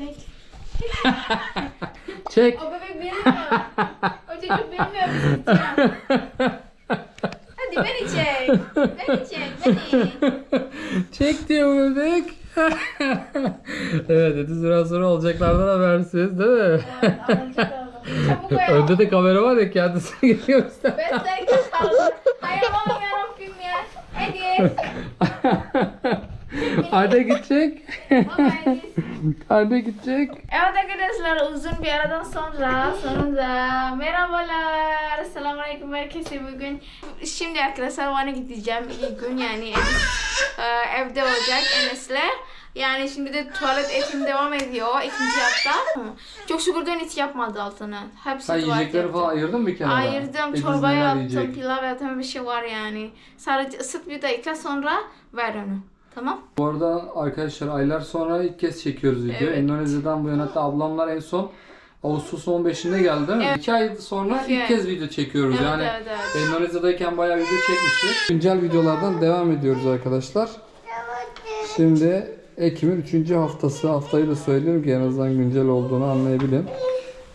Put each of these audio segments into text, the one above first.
Çek. Çek. O bebek bilmiyor. O çocuk bilmiyor biz gideceğim. Hadi beni çek. Beni çek. Beni. Çek diyor bebek. evet Ediz biraz sonra olacaklardan habersiz değil mi? Evet. Çabuk. Önde de kamera var ya kendisini göster. Ben sen kaldım. Hayır Allah'ım yarabbim ya. Hadi. Anne gidecek. Anne gidecek. Evet arkadaşlar uzun bir aradan sonra sonunda merhabalar. Selamünaleyküm herkese bugün. Şimdi arkadaşlar Van'a gideceğim. İlk gün yani Enes e, evde olacak Enes'le. Yani şimdi de tuvalet eğitim devam ediyor ikinci hafta. Çok şükür dün hiç yapmadı altını. Hepsi Sen yiyecekleri falan ayırdın mı kenara? Ayırdım, çorba yaptım, pilav yaptım bir şey var yani. Sadece ısıt bir dakika sonra ver onu. Tamam? Bu arada arkadaşlar aylar sonra ilk kez çekiyoruz video. Evet. Endonezya'dan bu yana hatta ablamlar en son Ağustos 15'inde geldi değil mi? Evet. İki ay sonra İki ilk ay. kez video çekiyoruz. Evet, yani evet, evet. Endonezya'dayken bayağı video çekmiştik. Güncel videolardan devam ediyoruz arkadaşlar. Şimdi Ekim'in 3. haftası. Haftayı da söylüyorum ki en azından güncel olduğunu anlayabilin.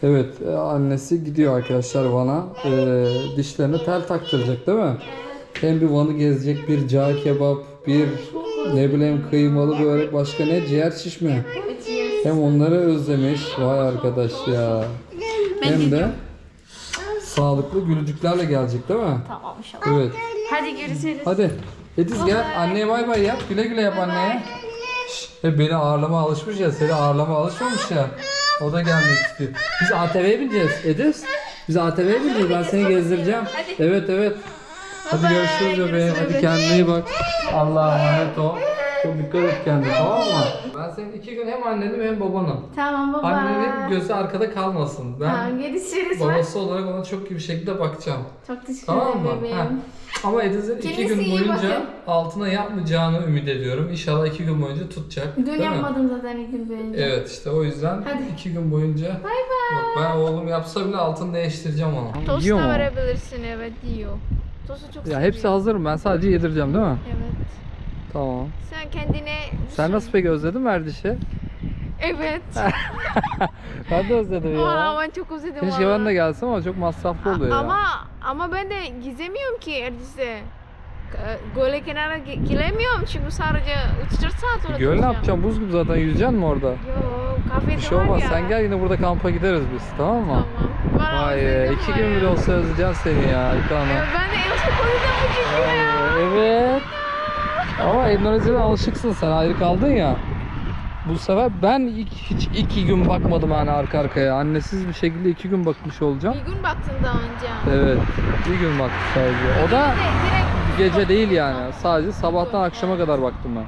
Evet e, annesi gidiyor arkadaşlar Van'a. E, dişlerine tel taktıracak değil mi? Hem bir Van'ı gezecek bir cağ kebap, bir ne bileyim kıymalı börek başka ne ciğer şiş mi? Hem onları özlemiş. Vay arkadaş ya. Hem de sağlıklı gülücüklerle gelecek değil mi? Tamam inşallah. Evet. Hadi görüşürüz. Hadi. Ediz gel anneye bay bay yap. Güle güle yap anneye. Şşş, hep beni ağırlama alışmış ya. Seni ağırlama alışmamış ya. O da gelmek istiyor. Biz ATV'ye bineceğiz Ediz. Biz ATV'ye bineceğiz. Ben seni gezdireceğim. Evet evet. Hadi Bye görüşürüz bebeğim. Hadi kendine iyi bak. Allah'a emanet ol. Çok dikkat et kendine tamam mı? Ben senin iki gün hem annenim hem babanım. Tamam baba. Annenin gözü arkada kalmasın. Ben Tamam görüşürüz. babası olarak ona çok iyi bir şekilde bakacağım. Çok teşekkür Tamam ederim mı? bebeğim. Ha. Ama Ediz'in iki Kendinize gün iyi boyunca bakın. altına yapmayacağını ümit ediyorum. İnşallah iki gün boyunca tutacak. Dün değil mi? yapmadım zaten ilk gün boyunca. Evet işte o yüzden Hadi. iki gün boyunca Bay bay. Yok ben oğlum yapsa bile altını değiştireceğim ona. Tost da verebilirsin evet diyor. Tostu çok Ya hepsi seviyor. hazır ben sadece yedireceğim değil mi? Evet. Tamam. Sen kendine... Sen nasıl peki özledin mi Erdiş'i? Evet. Ben de özledim Valla ben çok özledim Keşke valla. ben de gelsem ama çok masraflı oluyor ya. Ama ama ben de gizemiyorum ki Erdis'e. Göle kenara gi- giremiyorum çünkü sadece 3-4 saat orada Göl ne yapacağım? Buz gibi zaten yüzeceksin mi orada? Yo kafede Bir şey olmaz. ya. Sen gel yine burada kampa gideriz biz tamam mı? Tamam. Vay iki gün ya. bile olsa özleyeceğim seni ya İlkan Hanım. Evet, ben de çok özledim bu çocuğu ya. Evet. Ama Endonezya'dan alışıksın sen ayrı kaldın ya. Bu sefer ben ilk, hiç iki gün bakmadım hani arka arkaya. Annesiz bir şekilde iki gün bakmış olacağım. Bir gün baktın daha önce. Evet. Bir gün baktım sadece. O da direkt gece değil yani. Sadece sabahtan akşama kadar baktım ben.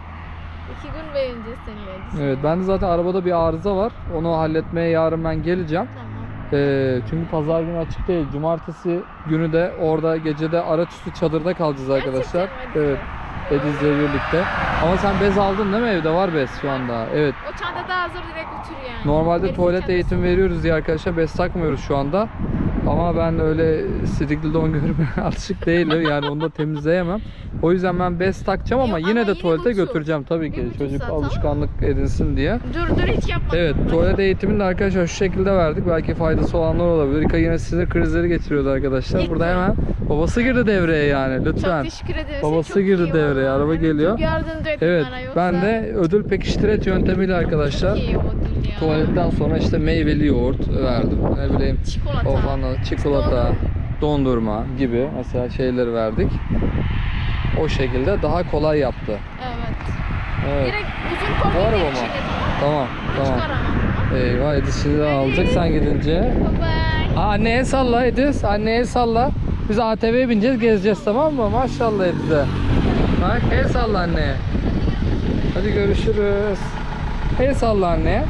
İki gün boyunca seninle. Evet ben de zaten arabada bir arıza var. Onu halletmeye yarın ben geleceğim. Tamam. Ee, çünkü pazar günü açık değil. Cumartesi günü de orada gecede araçüstü çadırda kalacağız arkadaşlar. Gerçekten mi? Evet. Ediz'le birlikte. Ama sen bez aldın değil mi? Evde var bez şu anda. Evet. O çanta da hazır direkt götür yani. Normalde Erdis tuvalet çantası. eğitim veriyoruz diye arkadaşlar bez takmıyoruz şu anda. Ama ben öyle sidikli don görmeye alışık değilim. Yani onu da temizleyemem. O yüzden ben bez takacağım ama Yok, yine ama de yine tuvalete götür. götüreceğim tabii ki. Buçuk Çocuk tamam. alışkanlık edinsin diye. Dur dur hiç yapma. Evet, tuvalet eğitimini de arkadaşlar şu şekilde verdik. Belki faydası olanlar olabilir. İlka yine size krizleri getiriyordu arkadaşlar. Burada hemen babası girdi devreye yani lütfen. Çok teşekkür ederiz. Babası Çok girdi iyi devreye, araba Evet, geliyor. Çok yardımcı ettin Evet, bana yoksa. ben de ödül pekiştiret yöntemiyle arkadaşlar Çok iyi. Tuvaletten sonra işte meyveli yoğurt verdim. Ne bileyim Çikolata. o falan çikolata, Dondurma. gibi mesela şeyleri verdik. O şekilde daha kolay yaptı. Evet. Evet. Direkt uzun Var değil ama. içinde tamam. Tamam. Eyvah Edis şimdi de alacak sen gidince. Bye. Aa, anneye salla Ediz. Anneye salla. Biz ATV'ye bineceğiz gezeceğiz tamam mı? Maşallah Ediz'e. Bak el salla anneye. Hadi görüşürüz. El salla anneye.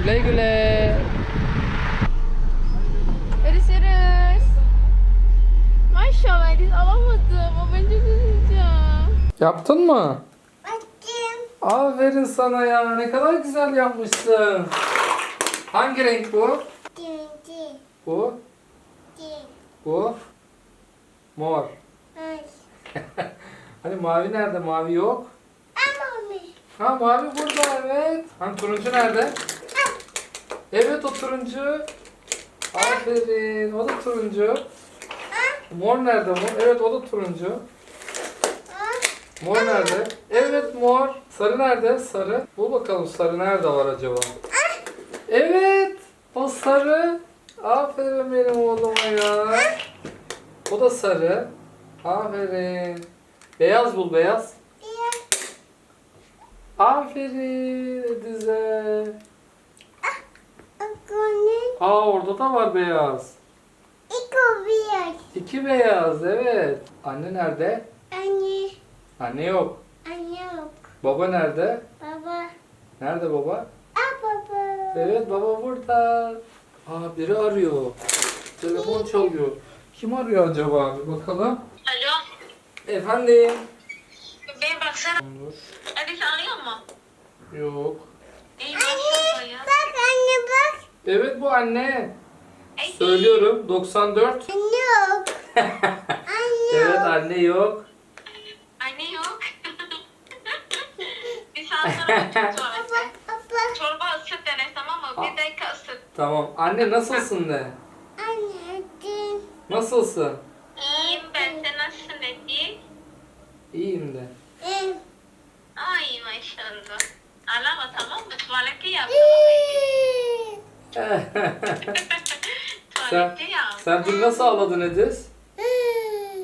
Güle güle. Görüşürüz. Maşallah Ediz alamadım. O bence üzüleceğim. Yaptın mı? Aferin sana ya. Ne kadar güzel yapmışsın. Hangi renk bu? Bu. Bu. Mor. Hani mavi nerede? Mavi yok. Ha mavi burada. evet. Hani turuncu nerede? Evet o turuncu. Aferin. O da turuncu. Mor nerede mor? Evet o da turuncu. Mor nerede? Evet mor. Sarı nerede? Sarı. Bul bakalım sarı nerede var acaba? Evet. O sarı. Aferin benim oğluma ya. O da sarı. Aferin. Beyaz bul beyaz. Aferin Edize. Aa orada da var beyaz. İki beyaz evet. Anne nerede? Anne yok. Baba nerede? Nerede baba? Evet baba burada. Aa biri arıyor. Telefon çalıyor. Kim arıyor acaba? Bir bakalım. Alo, Efendim. bebeğim baksana. Dur. Alice arıyor mu? Yok. İyi maşallah ya. Evet bu anne. Söylüyorum 94. Evet anne yok. Anne yok. Bir saat sonra bakacağım tuvalete. Çorba ısıt dene tamam mı? Bir dakika ısıt. Tamam. Anne nasılsın de. Nasılsın? İyiyim ben. Sen nasılsın Eti? İyiyim de. Ay maşallah. Ağlama tamam mı? Tuvalete yap. Sen, sen dün nasıl ağladın Ediz?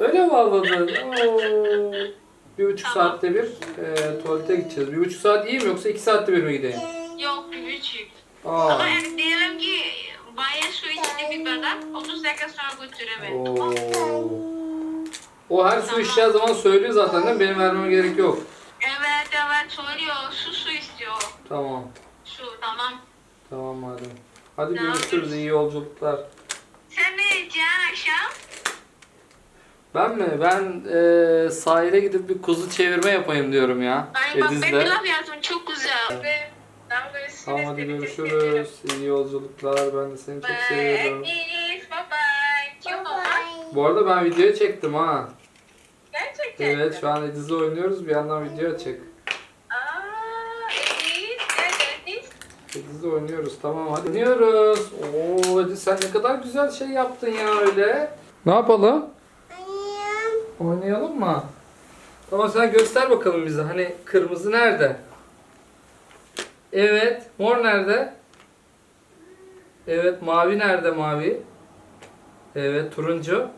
Öyle mi ağladın? Oo. Bir buçuk Tamam. saatte bir e, tuvalete gideceğiz. Bir buçuk saat iyi mi yoksa iki saatte bir mi gideyim? Yok bir buçuk. Aa. Ama yani diyelim ki bayağı su içti bir bardak. 30 dakika sonra götüremedim. Oo. O her su içeceği zaman söylüyor zaten değil mi? Benim vermeme gerek yok. Evet evet söylüyor. Su su istiyor. Tamam. Su tamam. Tamam madem. Hadi Ne görüşürüz. yapıyorsun? iyi yolculuklar. Sen ne yiyeceksin akşam? Ben mi? Ben e, sahile gidip bir kuzu çevirme yapayım diyorum ya. Ay bak ben Ediz'le. pilav yazdım çok güzel. Ve görüşürüz. Tamam hadi seni çok görüşürüz. İyi yolculuklar. Ben de seni çok Bye. seviyorum. Bye bye. Ciao baba. Bu arada ben video çektim ha. Gerçekten. Evet şu an Ediz'le oynuyoruz. Bir yandan video çek. 8'de oynuyoruz tamam hadi. Oynuyoruz. Oo hadi sen ne kadar güzel şey yaptın ya öyle. Ne yapalım? Oynayalım mı? Tamam sen göster bakalım bize. Hani kırmızı nerede? Evet. Mor nerede? Evet. Mavi nerede mavi? Evet. Turuncu.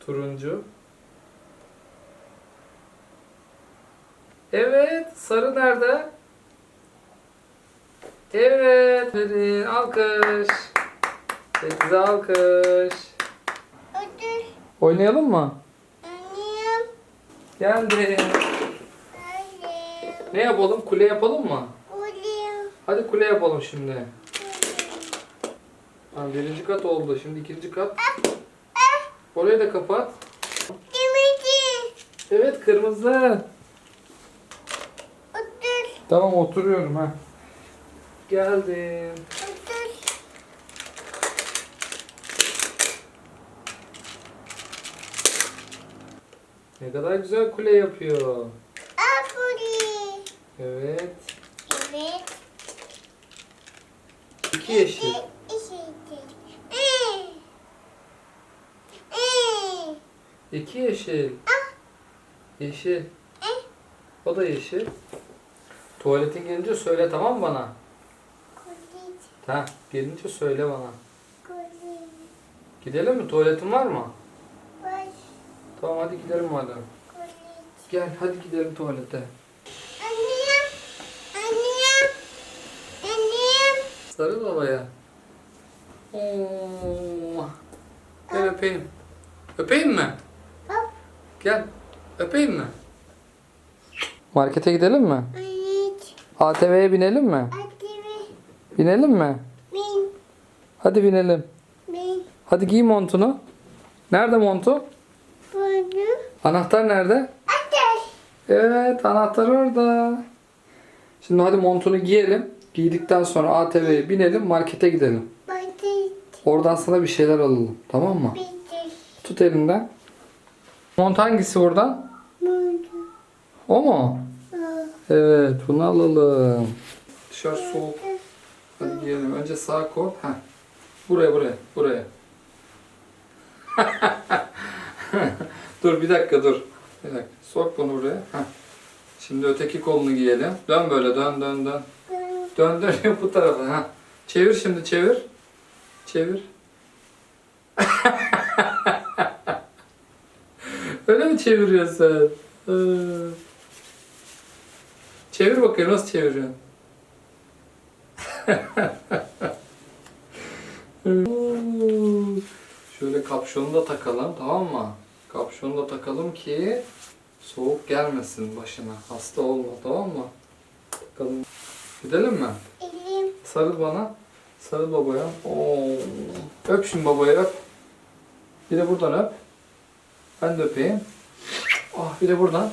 Turuncu. Evet. Sarı nerede? Evet. Verin. Alkış. Hepinize alkış. Oynayalım mı? Geldim. Ne yapalım? Kule yapalım mı? Hadi kule yapalım şimdi. Tamam, birinci kat oldu. Şimdi ikinci kat. Orayı da kapat. Evet kırmızı. Tamam oturuyorum ha. Geldim. Ne kadar güzel kule yapıyor. Evet. İki yeşil. İki yeşil. Yeşil. O da yeşil. Tuvaletin gelince söyle tamam mı bana? Ha, gelince söyle bana. Gidelim mi? Tuvaletin var mı? Tamam hadi gidelim madem. Gel hadi gidelim tuvalete. Sarıl babaya. Oo. Gel öpeyim. Öpeyim mi? Gel. Öpeyim mi? Markete gidelim mi? ATV'ye binelim mi? Binelim mi? Hadi binelim. Hadi giy montunu. Nerede montu? Anahtar nerede? Evet anahtar orada. Şimdi hadi montunu giyelim. Giydikten sonra ATV'ye binelim markete gidelim. Oradan sana bir şeyler alalım. Tamam mı? Tut elinden. Mont hangisi oradan? O mu? Evet bunu alalım. Dışarı soğuk. Hadi giyelim. Önce sağa koy. Heh. Buraya buraya. Buraya. dur bir dakika dur. Bir dakika. Sok bunu buraya. Heh. Şimdi öteki kolunu giyelim. Dön böyle dön dön dön. Dön dön bu tarafa. Ha. Çevir şimdi çevir. Çevir. Öyle mi çeviriyorsun? Ee. Çevir bakayım nasıl çeviriyorsun? Şöyle kapşonu da takalım tamam mı? Kapşonu da takalım ki soğuk gelmesin başına. Hasta olma tamam mı? Takalım. Gidelim mi? Elim. Sarıl bana. Sarıl babaya. Oo. Öp şimdi babayı öp. Bir de buradan öp. Ben de öpeyim. Ah bir de buradan.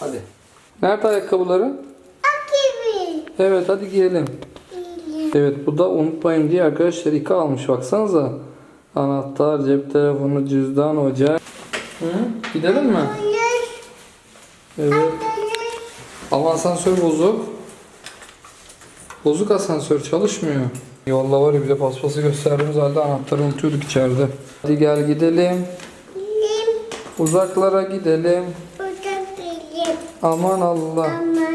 Hadi. Nerede ayakkabıların? Evet hadi giyelim. Elim. Evet bu da unutmayın diye arkadaşlar iki almış baksanıza. Anahtar, cep telefonu, cüzdan, ocak. Hı? Gidelim mi? Evet. Ama asansör bozuk. Bozuk asansör çalışmıyor. Yolla var ya bir de paspası gösterdiğimiz halde anahtarı unutuyorduk içeride. Hadi gel gidelim. Elim. Uzaklara gidelim. Aman Allah. Amana.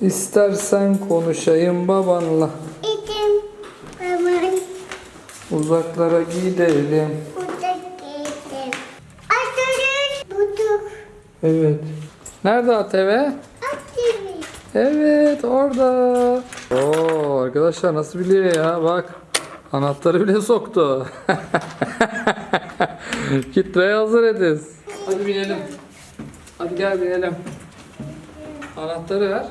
İstersen konuşayım babanla. Elim. Aman. Uzaklara gidelim. Burada elim. Açarız. Bulduk. Evet. Nerede ATV? Akibi. Evet orada. Oo arkadaşlar nasıl biliyor ya bak. Anahtarı bile soktu. Kitleye hazır ediz. Hadi binelim. Hadi gel binelim. Anahtarı ver.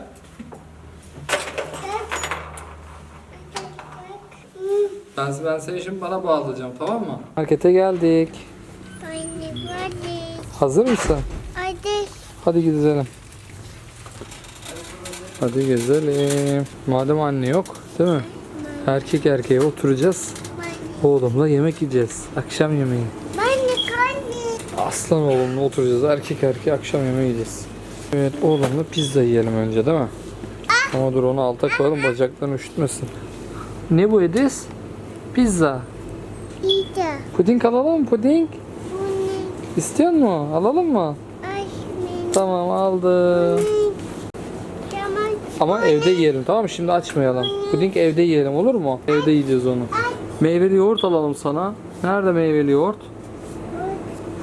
Ben, ben seni şimdi bana bağlayacağım tamam mı? Markete geldik. Anne hadi. Hazır mısın? Hadi. Hadi gidelim. Hadi gezelim. Madem anne yok, değil mi? Erkek erkeğe oturacağız. Oğlumla yemek yiyeceğiz. Akşam yemeği. De anne. Aslan oğlumla oturacağız. Erkek erkeğe akşam yemeği yiyeceğiz. Evet oğlumla pizza yiyelim önce değil mi? Ama dur onu alta koyalım bacaklarını üşütmesin. Ne bu Edis? Pizza. Pizza. Puding alalım mı puding? İstiyor mu? Alalım mı? Tamam aldım. Ama evde yiyelim tamam mı? Şimdi açmayalım. Puding evde yiyelim olur mu? Evde yiyeceğiz onu. Meyveli yoğurt alalım sana. Nerede meyveli yoğurt?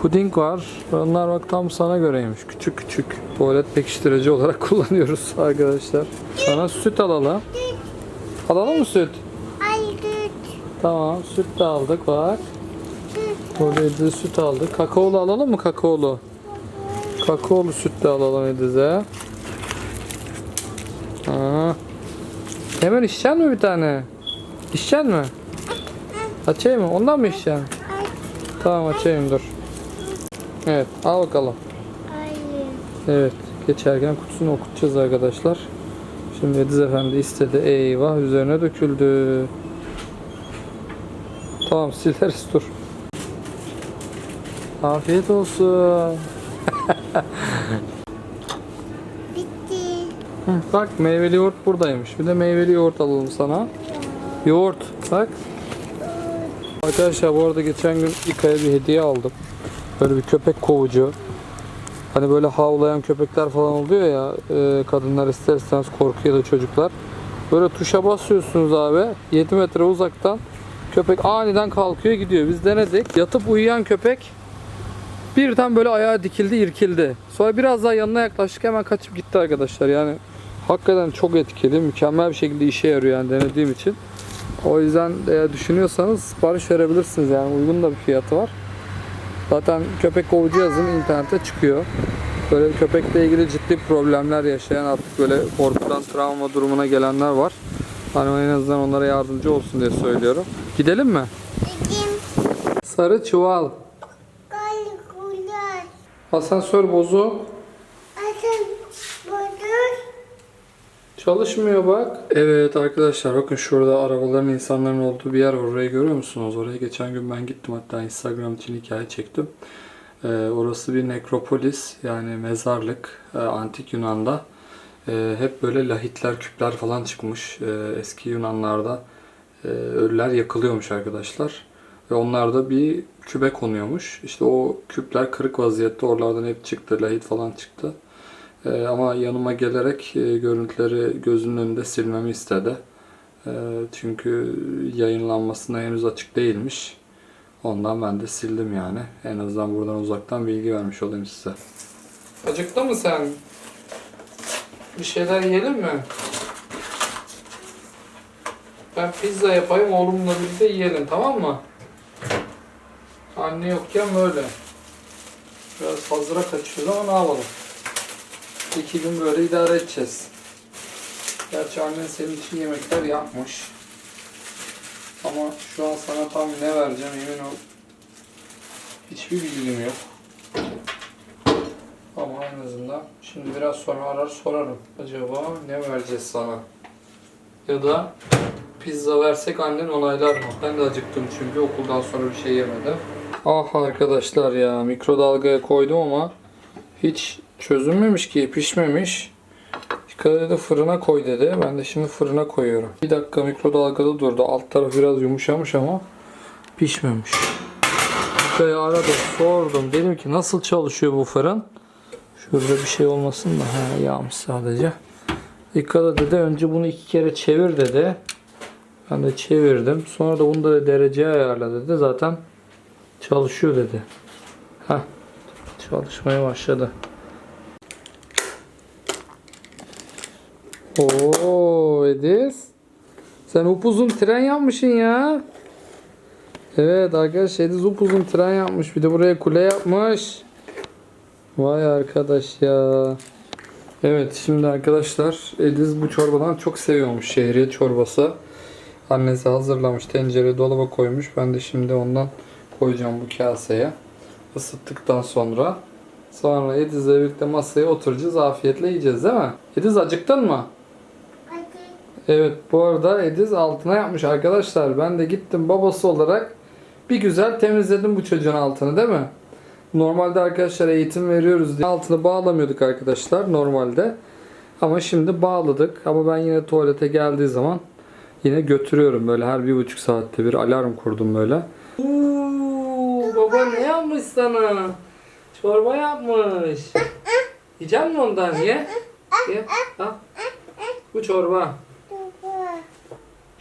Puding var. Onlar bak tam sana göreymiş. Küçük küçük. Tuvalet pekiştirici olarak kullanıyoruz arkadaşlar. Sana süt alalım. Alalım mı süt? Tamam süt de aldık bak. Oraya da süt aldık. Kakaolu alalım mı kakaolu? Kakaolu süt de alalım Ediz'e. Hemen içeceksin mi bir tane? İçeceksin mi? Açayım mı? Ondan mı içeceksin? Tamam açayım dur. Evet al bakalım. Evet geçerken kutusunu okutacağız arkadaşlar. Şimdi Ediz Efendi istedi. Eyvah üzerine döküldü. Tamam sileriz dur. Afiyet olsun. Bitti. Bak meyveli yoğurt buradaymış. Bir de meyveli yoğurt alalım sana. Yoğurt bak. Arkadaşlar bu arada geçen gün İKA'ya bir hediye aldım. Böyle bir köpek kovucu. Hani böyle havlayan köpekler falan oluyor ya e, kadınlar ister istemez korkuyor da çocuklar. Böyle tuşa basıyorsunuz abi 7 metre uzaktan köpek aniden kalkıyor gidiyor. Biz denedik. Yatıp uyuyan köpek birden böyle ayağa dikildi irkildi. Sonra biraz daha yanına yaklaştık hemen kaçıp gitti arkadaşlar. Yani hakikaten çok etkili mükemmel bir şekilde işe yarıyor yani denediğim için. O yüzden eğer düşünüyorsanız sipariş verebilirsiniz yani uygun da bir fiyatı var. Zaten köpek kovucu yazın internete çıkıyor. Böyle köpekle ilgili ciddi problemler yaşayan artık böyle korkudan travma durumuna gelenler var. Hani en azından onlara yardımcı olsun diye söylüyorum. Gidelim mi? Dedim. Sarı çuval. Kalkular. Asansör bozuk. Atın. Budur. Çalışmıyor bak. Evet arkadaşlar bakın şurada arabaların insanların olduğu bir yer var. Orayı görüyor musunuz? Oraya geçen gün ben gittim hatta Instagram için hikaye çektim. Ee, orası bir nekropolis yani mezarlık e, antik Yunan'da. Ee, hep böyle lahitler, küpler falan çıkmış. Ee, eski Yunanlarda ölüler yakılıyormuş arkadaşlar. Ve onlar da bir kübe konuyormuş. İşte o küpler kırık vaziyette oralardan hep çıktı. Lahit falan çıktı. Ee, ama yanıma gelerek e, görüntüleri gözünün önünde silmemi istedi. Çünkü yayınlanmasına henüz açık değilmiş. Ondan ben de sildim yani. En azından buradan uzaktan bilgi vermiş olayım size. Acıktı mı sen? Bir şeyler yiyelim mi? Ben pizza yapayım oğlumla birlikte yiyelim tamam mı? Anne yokken böyle. Biraz hazıra kaçıyoruz ama ne yapalım? İki gün böyle idare edeceğiz. Gerçi annen senin için yemekler yapmış. Ama şu an sana tam ne vereceğim emin ol. Hiçbir bilgim yok. Ama en azından şimdi biraz sonra arar sorarım. Acaba ne vereceğiz sana? Ya da pizza versek annen onaylar mı? Ben de acıktım çünkü okuldan sonra bir şey yemedim. Ah arkadaşlar ya mikrodalgaya koydum ama hiç çözülmemiş ki pişmemiş. Dikkat dedi fırına koy dedi. Ben de şimdi fırına koyuyorum. Bir dakika mikrodalgada durdu. Alt tarafı biraz yumuşamış ama pişmemiş. Ve arada sordum. Dedim ki nasıl çalışıyor bu fırın? Şurada bir şey olmasın da. Ha, yağmış sadece. Dikkat dedi. Önce bunu iki kere çevir dedi. Ben de çevirdim. Sonra da bunu da dereceye ayarla dedi. Zaten çalışıyor dedi. Heh. Çalışmaya başladı. Oo Ediz. Sen upuzun tren yapmışsın ya. Evet arkadaş Ediz upuzun tren yapmış. Bir de buraya kule yapmış. Vay arkadaş ya. Evet şimdi arkadaşlar Ediz bu çorbadan çok seviyormuş şehriye çorbası. Annesi hazırlamış tencereye dolaba koymuş. Ben de şimdi ondan koyacağım bu kaseye. Isıttıktan sonra. Sonra Ediz'le birlikte masaya oturacağız. Afiyetle yiyeceğiz değil mi? Ediz acıktın mı? Evet bu arada Ediz altına yapmış arkadaşlar. Ben de gittim babası olarak bir güzel temizledim bu çocuğun altını değil mi? Normalde arkadaşlar eğitim veriyoruz diye altını bağlamıyorduk arkadaşlar normalde. Ama şimdi bağladık. Ama ben yine tuvalete geldiği zaman yine götürüyorum böyle her bir buçuk saatte bir alarm kurdum böyle. Oo, baba ne yapmış sana? Çorba yapmış. Yiyecek misin ondan ye? Ye. Al. Bu çorba.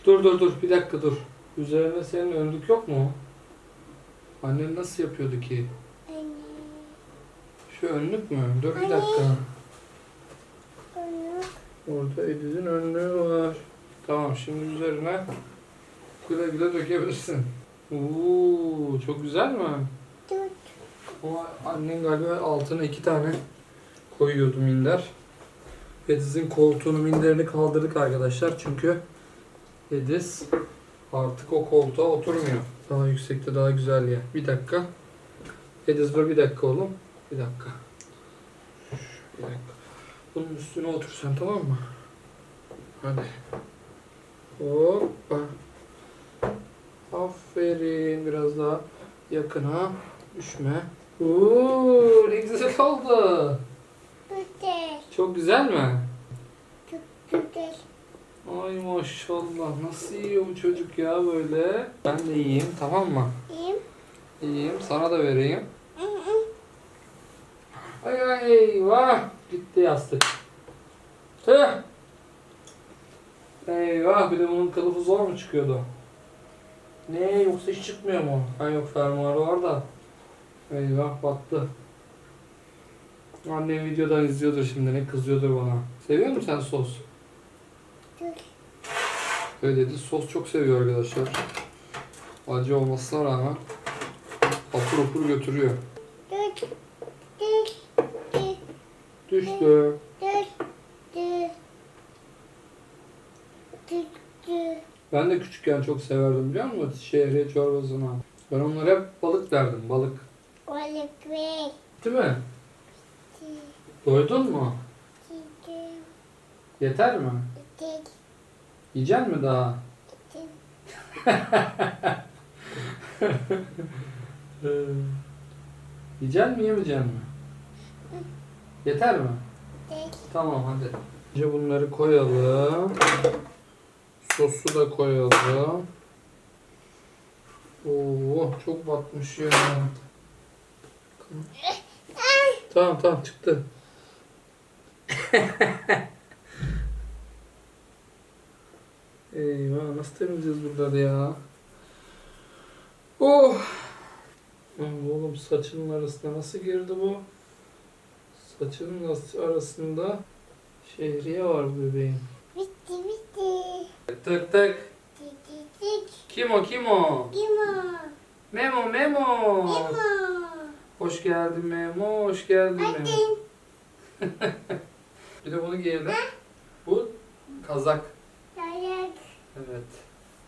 Dur dur dur bir dakika dur. Üzerine senin önlük yok mu? Annen nasıl yapıyordu ki? Anne. Şu önlük mü? Dur bir dakika. Orada Ediz'in önlüğü var. Tamam şimdi üzerine güle güle dökebilirsin. Oo çok güzel mi? tut. Ama annen galiba altına iki tane koyuyordu minder. Ediz'in koltuğunu minderini kaldırdık arkadaşlar çünkü Ediz artık o koltuğa oturmuyor. Daha yüksekte daha güzel ya. Bir dakika. Ediz dur bir dakika oğlum. Bir dakika. Bir dakika. Bunun üstüne otur sen tamam mı? Hadi. Hoppa. Aferin. Biraz daha yakına. Düşme. Uuu ne güzel oldu. Güzel. Çok güzel mi? Güzel. Ay maşallah nasıl yiyor bu çocuk ya böyle. Ben de yiyeyim tamam mı? İyiyim. Yiyeyim sana da vereyim. Ay ay eyvah gitti yastık. Tüh. Eyvah bir de bunun kılıfı zor mu çıkıyordu? Ne yoksa hiç çıkmıyor mu? Ha yok fermuarı var da. Eyvah battı. Annem videodan izliyordur şimdi ne kızıyordur bana. Seviyor musun sen sos? Öyle dedi. Sos çok seviyor arkadaşlar. Acı olmasına rağmen apur apur götürüyor. Düştü. Dur. Dur. Ben de küçükken çok severdim biliyor musun? Şehriye çorbasını. Ben onlara hep balık derdim. Balık. Balık ver. Değil mi? Doydun mu? Yeter mi? Yiyecek mi daha? Dur. Ee, Yiyecek mi yemeyecek mi? Yeter mi? Tamam hadi. Önce bunları koyalım. Sosu da koyalım. Oo çok batmış ya. Tamam tamam çıktı. Eyvah nasıl temizleyeceğiz buraları ya? Oh! Oğlum saçının arasına nasıl girdi bu? Saçının as- arasında şehriye var bebeğim. Bitti bitti. Tık tık. Tik tik tik. Kim o kim o? Memo Memo. Hoş geldin Memo. Hoş geldin Memo. Hadi. Bir de bunu giyelim. Bu kazak. Dayak. Evet.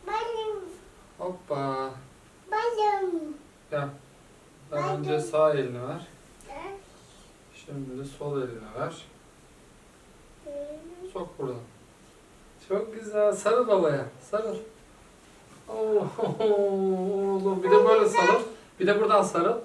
Balım. Hoppa. Balım. Gel. Ben önce sağ elini ver. Şimdi de sol elini ver. Sok buradan. Çok güzel. Sarıl babaya. Sarıl. Oo, oğlum bir de böyle sarıl. Bir de buradan sarıl.